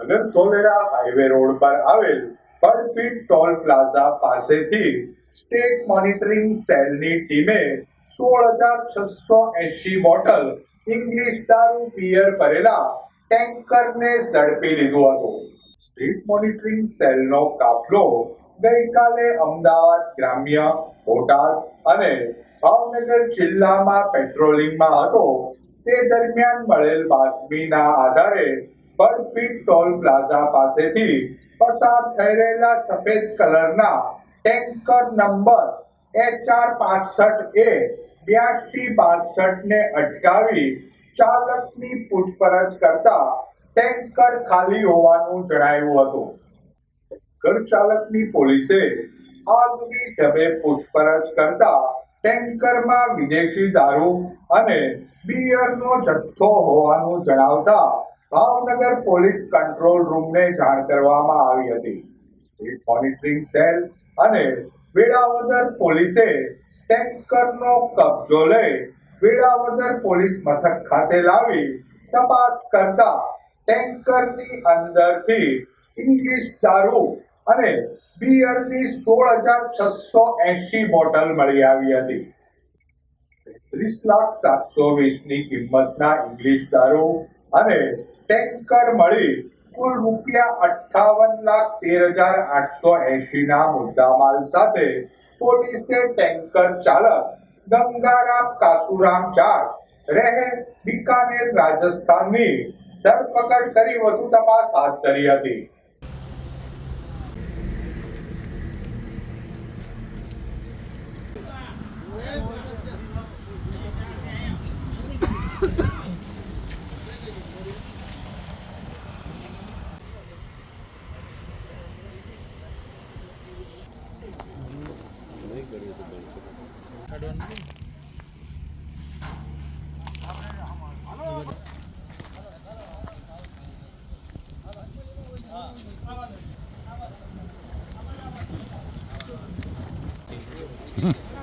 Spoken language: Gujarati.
નગર ધોલેરા હાઈવે રોડ પર આવેલ બર્ફીટ ટોલ પ્લાઝા પાસેથી સ્ટેટ મોનિટરિંગ સેલની ટીમે સોળ હજાર છસો એંશી બોટલ ઇંગ્લિશ દારૂ બિયર ભરેલા ટેન્કરને ઝડપી લીધું હતું. સ્ટેટ મોનિટરિંગ સેલનો કાફલો ગઈકાલે અમદાવાદ ગ્રામ્ય, બોટાદ અને ભાવનગર જિલ્લામાં પેટ્રોલિંગમાં હતો. તે દરમિયાન મળેલ બાતમીના આધારે બર્ફીટ ટોલ પ્લાઝા પાસેથી પસાર થઈ રહેલા સફેદ કલરના ટેન્કર નંબર એચઆર પાસઠ એ બ્યાસી બાસઠ ને અટકાવી ચાલકની પૂછપરછ કરતા ટેન્કર ખાલી હોવાનું જણાયું હતું. ઘર ચાલકની પોલીસે આગની ઢબે પૂછપરછ કરતા ટેન્કરમાં વિદેશી દારૂ અને બિયરનો જથ્થો હોવાનું જણાવતા ભાવનગર પોલીસ કંટ્રોલ રૂમને જાણ કરવામાં આવી હતી. સ્ટેટ મોનિટરિંગ સેલ અને વેળાવદર પોલીસે ટેન્કરનો કબજો લઈ વેળાવદર પોલીસ મથક ખાતે લાવી તપાસ કરતા ટેન્કરની અંદરથી ઇંગ્લિશ દારૂ અને બિયરની સોળ હજાર છસો એસી બોટલ મળી આવી હતી. ત્રીસ લાખ સાતસો વીસની કિંમતના ઇંગ્લિશ દારૂ અને ટેન્કર મળી કુલ રૂપિયા અઠ્ઠાવન લાખ તેર હજાર આઠસો એસી ના મુદ્દામાલ સાથે પોલીસે ટેન્કર ચાલક ગંગારામ કાસુરામ ચાર રહે બિકાનેર રાજસ્થાનની ધરપકડ કરી વધુ તપાસ હાથ ધરી હતી. Hmm.